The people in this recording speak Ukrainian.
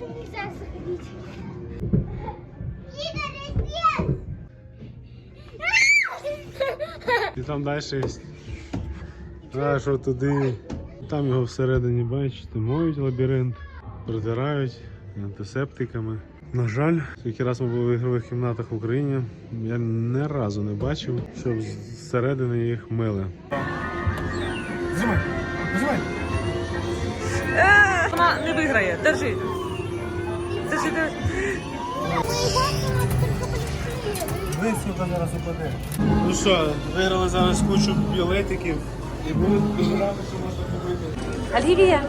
нельзя заходить. І там далі є. А що туди. Там його всередині, бачите, моють лабіринт, протирають антисептиками. На жаль, скільки раз ми були в ігрових кімнатах в Україні, я ні разу не бачив, щоб зсередини їх мили. Вона не виграє. Держи. Сюди зараз упаде. Ну що, виграли зараз кучу білетиків і будуть вибирати, що можна купити. Олівія.